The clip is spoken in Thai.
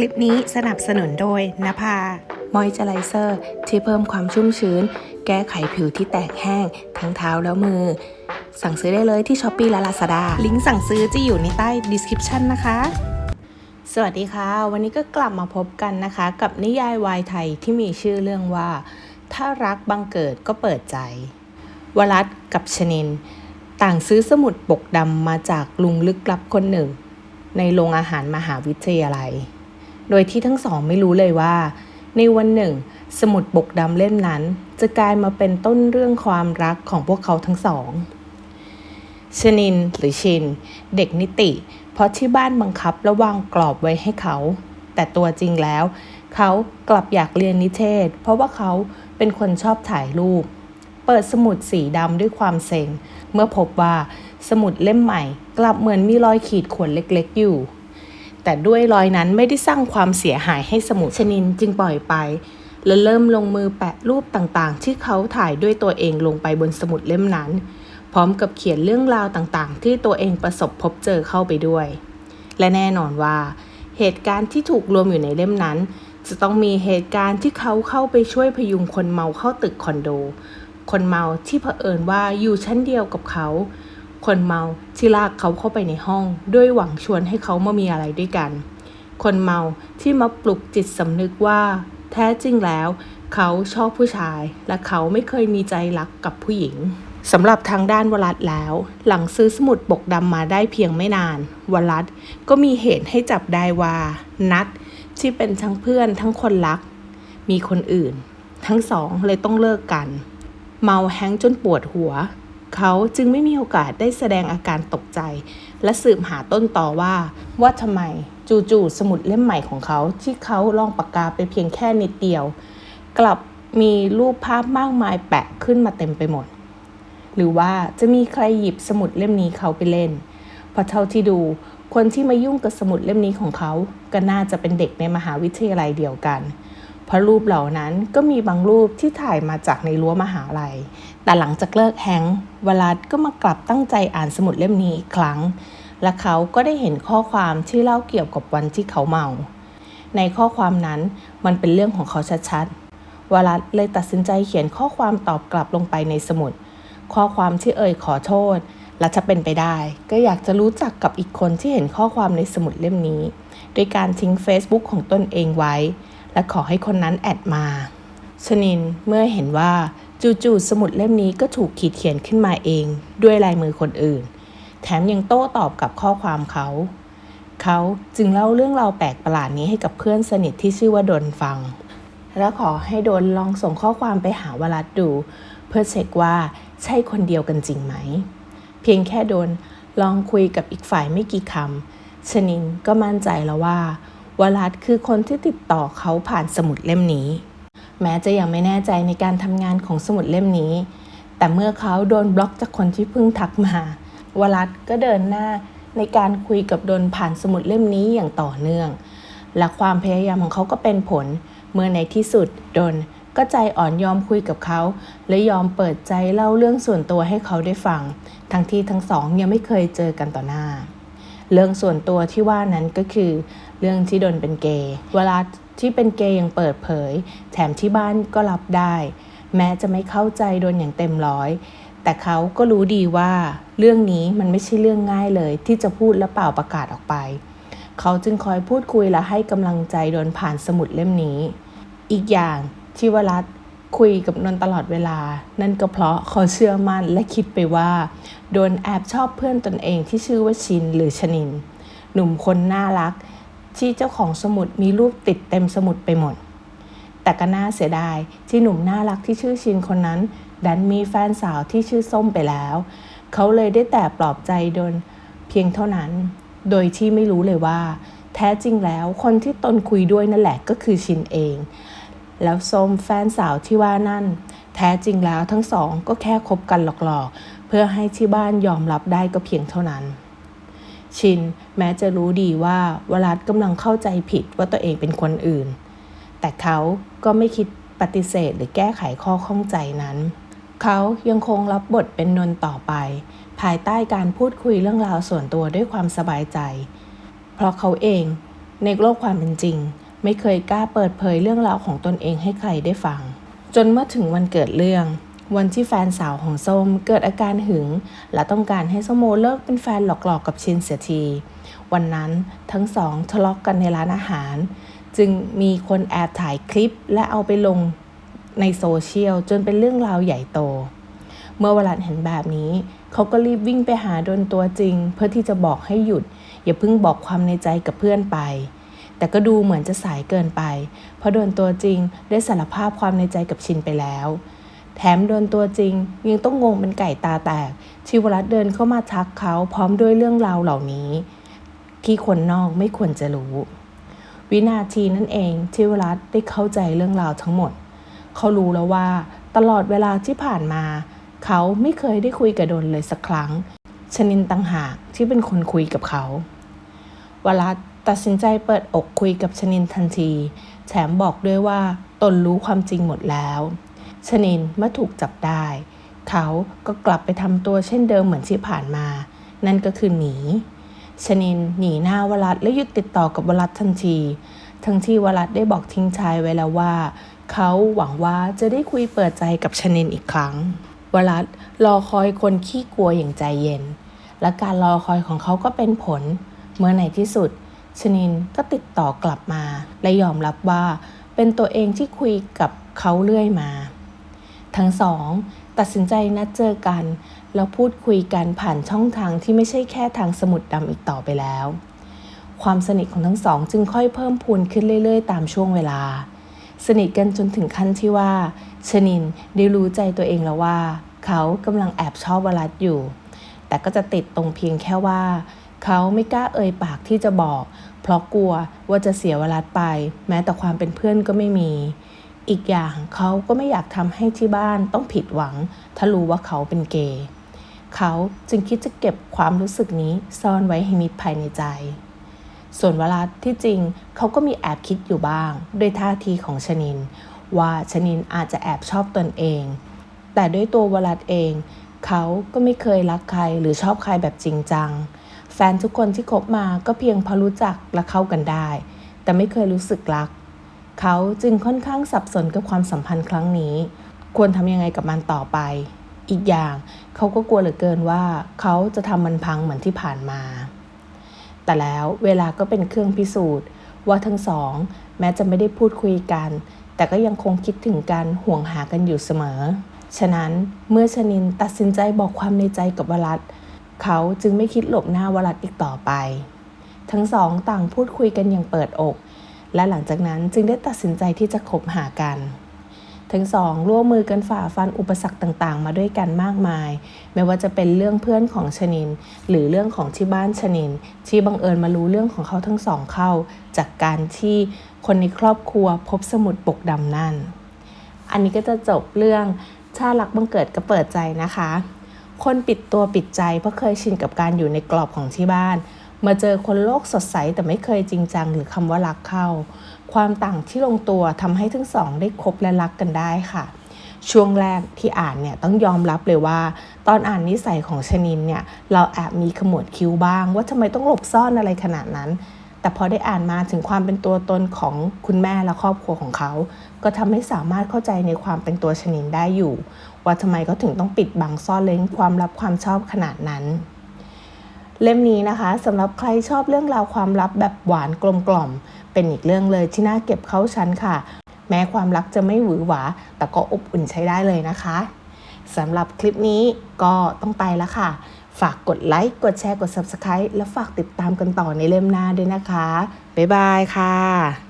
คลิปนี้สนับสนุนโดยนภามอยเจอไรเซอร์ที่เพิ่มความชุ่มชื้น แก้ไขผิวที่แตกแห้ง ทั้งเท้าแล้วมือ สั่งซื้อได้เลยที่ช้อปปี้และลาซาด้าลิงก์สั่งซื้อจะอยู่ในใต้ description นะคะ สวัสดีค่ะ วันนี้ก็กลับมาพบกันนะคะ กับนิยายวายไทยที่มีชื่อเรื่องว่า ถ้ารักบังเกิดก็เปิดใจ วรัตกับชนิน ต่างซื้อสมุดปกดำมาจากลุงลึกลับคนหนึ่ง ในโรงอาหารมหาวิทยาลัย โดยที่ทั้งสองไม่รู้เลยว่า ในวันหนึ่ง สมุดปกดำเล่มนั้น จะกลายมาเป็นต้นเรื่องความรักของพวกเขาทั้งสองชนินหรือชิน เด็กนิติ เพราะที่บ้านบังคับและวางกรอบไว้ให้เขา แต่ตัวจริงแล้ว เขากลับอยากเรียนนิเทศ เพราะว่าเขาเป็นคนชอบถ่ายรูป เปิดสมุดสีดำด้วยความเซ็ง เมื่อพบว่าสมุดเล่มใหม่ กลับเหมือนมีรอยขีดข่วนเล็กๆอยู่ แต่ด้วยรอยนั้นไม่ได้สร้างความเสียหายให้สมุดชนินจึงปล่อยไป และเริ่มลงมือแปะรูปต่างๆ ที่เขาถ่ายด้วยตัวเองลงไปบนสมุดเล่มนั้น พร้อมกับเขียนเรื่องราวต่างๆ ที่ตัวเองประสบพบเจอเข้าไปด้วย และแน่นอนว่า เหตุการณ์ที่ถูกรวมอยู่ในเล่มนั้น จะต้องมีเหตุการณ์ที่เขาเข้าไปช่วยพยุงคนเมาเข้าตึกคอนโด คนเมาที่เผอิญว่าอยู่ชั้นเดียวกับเขา คนเมาที่ลากเขาเข้าไปในห้อง ด้วยหวังชวนให้เขามามีอะไรด้วยกัน คนเมาที่มาปลุกจิตสำนึกว่า แท้จริงแล้ว เขาชอบผู้ชาย และเขาไม่เคยมีใจรักกับผู้หญิงสำหรับทางด้านวรัตแล้ว หลังซื้อสมุดปกดำมาได้เพียงไม่นาน วรัตก็มีเหตุให้จับได้ว่า นัดที่เป็นทั้งเพื่อนทั้งคนรัก มีคนอื่น ทั้งสองเลยต้องเลิกกัน เมาแฮงก์จนปวดหัว เขาจึงไม่มีโอกาสได้แสดงอาการตกใจ และสืบหาต้นต่อว่า ว่าทำไมจู่ๆสมุดเล่มใหม่ของเขาที่เขาลองปากกาไปเพียงแค่นิดเดียว กลับมีรูปภาพมากมายแปะขึ้นมาเต็มไปหมด หรือว่าจะมีใครหยิบสมุดเล่มนี้เขาไปเล่นเพราะเท่าที่ดูคนที่มายุ่งกับสมุดเล่มนี้ของเขา ก็น่าจะเป็นเด็กในมหาวิทยาลัยเดียวกันเพราะรูปเหล่านั้นก็มีบางรูปที่ถ่ายมาจากในรั้วมหาลัย แต่หลังจากเลิกแฮงก์วลาดก็มากลับตั้งใจอ่านสมุดเล่มนี้อีกครั้ง และเขาก็ได้เห็นข้อความที่เล่าเกี่ยวกับวันที่เขาเมา ในข้อความนั้นมันเป็นเรื่องของเขาชัดๆวลัดเลยตัดสินใจเขียนข้อความตอบกลับลงไปในสมุด ข้อความที่เอ่ยขอโทษและจะเป็นไปได้ ก็อยากจะรู้จักกับอีกคนที่เห็นข้อความในสมุดเล่มนี้ โดยการทิ้ง Facebook ของตนเองไว้ และขอให้คนนั้นแอดมาชนินเมื่อเห็นว่าจู่ๆสมุดเล่มนี้ก็ถูกขีดเขียนขึ้นมาเอง ด้วยลายมือคนอื่น แถมยังโต้ตอบกับข้อความเขา เขาจึงเล่าเรื่องราวแปลกประหลาดนี้ให้กับเพื่อนสนิทที่ชื่อว่าดนฟัง และขอให้ดนลองส่งข้อความไปหาวรัตดู เพื่อเช็คว่าใช่คนเดียวกันจริงไหม เพียงแค่ดนลองคุยกับอีกฝ่ายไม่กี่คำชนินก็มั่นใจแล้วว่า วรัตคือคนที่ติดต่อเขาผ่านสมุดเล่มนี้ แม้จะยังไม่แน่ใจในการทำงานของสมุดเล่มนี้ แต่เมื่อเขาโดนบล็อกจากคนที่เพิ่งทักมาวรัตก็เดินหน้าในการคุยกับดนผ่านสมุดเล่มนี้อย่างต่อเนื่อง และความพยายามของเขาก็เป็นผล เมื่อในที่สุดดนก็ใจอ่อนยอมคุยกับเขา และยอมเปิดใจเล่าเรื่องส่วนตัวให้เขาได้ฟัง ทั้งที่ทั้งสองยังไม่เคยเจอกันต่อหน้า เรื่องส่วนตัวที่ว่านั้นก็คือเรื่องที่ดนเป็นเกย์เวลาที่เป็นเกย์ยังเปิดเผย แถมที่บ้านก็รับได้ แม้จะไม่เข้าใจดนอย่างเต็มร้อย แต่เขาก็รู้ดีว่าเรื่องนี้มันไม่ใช่เรื่องง่ายเลย ที่จะพูดและเป่าประกาศออกไป เขาจึงคอยพูดคุยและให้กำลังใจดนผ่านสมุดเล่มนี้ อีกอย่างที่วรัต คุยกับนนตลอดเวลา นั่นก็เพราะเขาเชื่อมั่นและคิดไปว่า โดนแอบชอบเพื่อนตนเองที่ชื่อว่าชินหรือชนิน หนุ่มคนน่ารัก ที่เจ้าของสมุดมีรูปติดเต็มสมุดไปหมด แต่ก็น่าเสียดายที่หนุ่มน่ารักที่ชื่อชินคนนั้น ดันมีแฟนสาวที่ชื่อส้มไปแล้ว เขาเลยได้แต่ปลอบใจโดนเพียงเท่านั้น โดยที่ไม่รู้เลยว่า แท้จริงแล้วคนที่ตนคุยด้วยนั่นแหละก็คือชินเอง แล้วส้มแฟนสาวที่ว่านั่น แท้จริงแล้วทั้งสองก็แค่คบกันหลอกๆ เพื่อให้ที่บ้านยอมรับได้ก็เพียงเท่านั้น ชินแม้จะรู้ดีว่าวรัตกำลังเข้าใจผิดว่าตัวเองเป็นคนอื่น แต่เขาก็ไม่คิดปฏิเสธหรือแก้ไขข้อข้องใจนั้น เขายังคงรับบทเป็นนนท์ต่อไป ภายใต้การพูดคุยเรื่องราวส่วนตัวด้วยความสบายใจ เพราะเขาเองในโลกความเป็นจริง ไม่เคยกล้าเปิดเผยเรื่องราวของตนเองให้ใครได้ฟัง จนเมื่อถึงวันเกิดเรื่อง วันที่แฟนสาวของส้มเกิดอาการหึง และต้องการให้ส้มโมเลิกเป็นแฟนหลอกๆกับชินเสียที วันนั้นทั้งสองทะเลาะกกันในร้านอาหาร จึงมีคนแอบถ่ายคลิปและเอาไปลงในโซเชียลจนเป็นเรื่องราวใหญ่โต เมื่อวลันเห็นแบบนี้ เขาก็รีบวิ่งไปหาโดนตัวจริง เพื่อที่จะบอกให้หยุด อย่าเพิ่งบอกความในใจกับเพื่อนไป แต่ก็ดูเหมือนจะสายเกินไป เพราะโดนตัวจริงได้สารภาพความในใจกับชินไปแล้ว แถมโดนตัวจริงยังต้องงงเป็นไก่ตาแตก ชิวรัตเดินเข้ามาทักเขาพร้อมด้วยเรื่องราวเหล่านี้ ที่คนนอกไม่ควรจะรู้ วินาทีนั่นเองที่วรัตได้เข้าใจเรื่องราวทั้งหมด เขารู้แล้วว่า ตลอดเวลาที่ผ่านมา เขาไม่เคยได้คุยกับดนเลยสักครั้งชนินตังหากที่เป็นคนคุยกับเขาวรัต ตัดสินใจเปิดอกคุยกับชนินทันที แถมบอกด้วยว่าตนรู้ความจริงหมดแล้ว ชนินเมื่อถูกจับได้ เขาก็กลับไปทำตัวเช่นเดิมเหมือนที่ผ่านมา นั่นก็คือหนี ชนินหนีหน้าวรัตและหยุดติดต่อกับวรัตทันที ทั้งที่วรัตได้บอกทิ้งชายไว้แล้วว่า เขาหวังว่าจะได้คุยเปิดใจกับชนินอีกครั้ง วรัตรอคอยคนขี้กลัวอย่างใจเย็น และการรอคอยของเขาก็เป็นผล เมื่อในที่สุด ชนินก็ติดต่อกลับมา และยอมรับว่าเป็นตัวเองที่คุยกับเขาเรื่อยมา ทั้งสอง ตัดสินใจนัดเจอกัน แล้วพูดคุยกันผ่านช่องทางที่ไม่ใช่แค่ทางสมุดดำอีกต่อไปแล้ว ความสนิทของทั้งสองจึงค่อยเพิ่มพูนขึ้นเรื่อย ๆ ตามช่วงเวลา สนิทกันจนถึงขั้นที่ว่า ชนินได้รู้ใจตัวเองแล้วว่า เขากำลังแอบชอบวรัตอยู่ แต่ก็จะติดตรงเพียงแค่ว่า เขาไม่กล้าเอ่ยปากที่จะบอก เพราะกลัวว่าจะเสียเวรัตไป แม้แต่ความเป็นเพื่อนก็ไม่มี อีกอย่างเขาก็ไม่อยากทำให้ที่บ้านต้องผิดหวัง ถ้ารู้ว่าเขาเป็นเกย์เขาจึงคิดจะเก็บความรู้สึกนี้ซ่อนไว้ให้มิดภายในใจ ส่วนเวรัตที่จริงเขาก็มีแอบคิดอยู่บ้าง ด้วยท่าทีของชนิน ว่าชนินอาจจะแอบชอบตนเอง แต่ด้วยตัววรัตเอง เขาก็ไม่เคยรักใครหรือชอบใครแบบจริงจัง แฟนทุกคนที่คบมาก็เพียงพอรู้จักและเข้ากันได้ แต่ไม่เคยรู้สึกรัก เขาจึงค่อนข้างสับสนกับความสัมพันธ์ครั้งนี้ ควรทำยังไงกับมันต่อไป อีกอย่างเขาก็กลัวเหลือเกินว่า เขาจะทำมันพังเหมือนที่ผ่านมา แต่แล้วเวลาก็เป็นเครื่องพิสูจน์ ว่าทั้งสอง แม้จะไม่ได้พูดคุยกัน แต่ก็ยังคงคิดถึงกันห่วงหากันอยู่เสมอ ฉะนั้นเมื่อชนินตัดสินใจบอกความในใจกับวรัต เขาจึงไม่คิดหลบหน้าวรัตอีกต่อไป ทั้งสองต่างพูดคุยกันอย่างเปิดอก และหลังจากนั้นจึงได้ตัดสินใจที่จะคบหากัน ทั้งสองร่วมมือกันฝ่าฟันอุปสรรคต่างๆ มาด้วยกันมากมาย ไม่ว่าจะเป็นเรื่องเพื่อนของชนิน หรือเรื่องของที่บ้านชนิน ที่บังเอิญมารู้เรื่องของเขาทั้งสองเข้า จากการที่คนในครอบครัวพบสมุดปกดำนั่น อันนี้ก็จะจบเรื่องชาลักบังเกิดก็เปิดใจนะคะ คนปิดตัวปิดใจเพราะเคยชินกับการอยู่ในกรอบของที่บ้าน มาเจอคนโลกสดใสแต่ไม่เคยจริงจังหรือคำว่ารักเข้า ความต่างที่ลงตัวทำให้ทั้งสองได้คบและรักกันได้ค่ะ ช่วงแรกที่อ่านเนี่ยต้องยอมรับเลยว่า ตอนอ่านนิสัยของชนินเนี่ยเราแอบมีขมวดคิ้วบ้าง ว่าทำไมต้องหลบซ่อนอะไรขนาดนั้น แต่พอได้อ่านมาถึงความเป็นตัวตนของคุณแม่และครอบครัวของเขา ก็ทำให้สามารถเข้าใจในความเป็นตัวชนินได้อยู่ ว่าทำไมเขาถึงต้องปิดบังซ่อนเล้นความลับความชอบขนาดนั้น เล่มนี้นะคะสำหรับใครชอบเรื่องราวความลับแบบหวานกลมกล่อม เป็นอีกเรื่องเลยที่น่าเก็บเข้าชั้นค่ะ แม้ความรักจะไม่หวือหวา แต่ก็อบอุ่นใช้ได้เลยนะคะสำหรับคลิปนี้ก็ต้องไปแล้วค่ะ ฝากกดไลค์ กดแชร์ กด Subscribe และฝากติดตามกันต่อในเล่มหน้าด้วยนะคะ บ๊ายบายค่ะ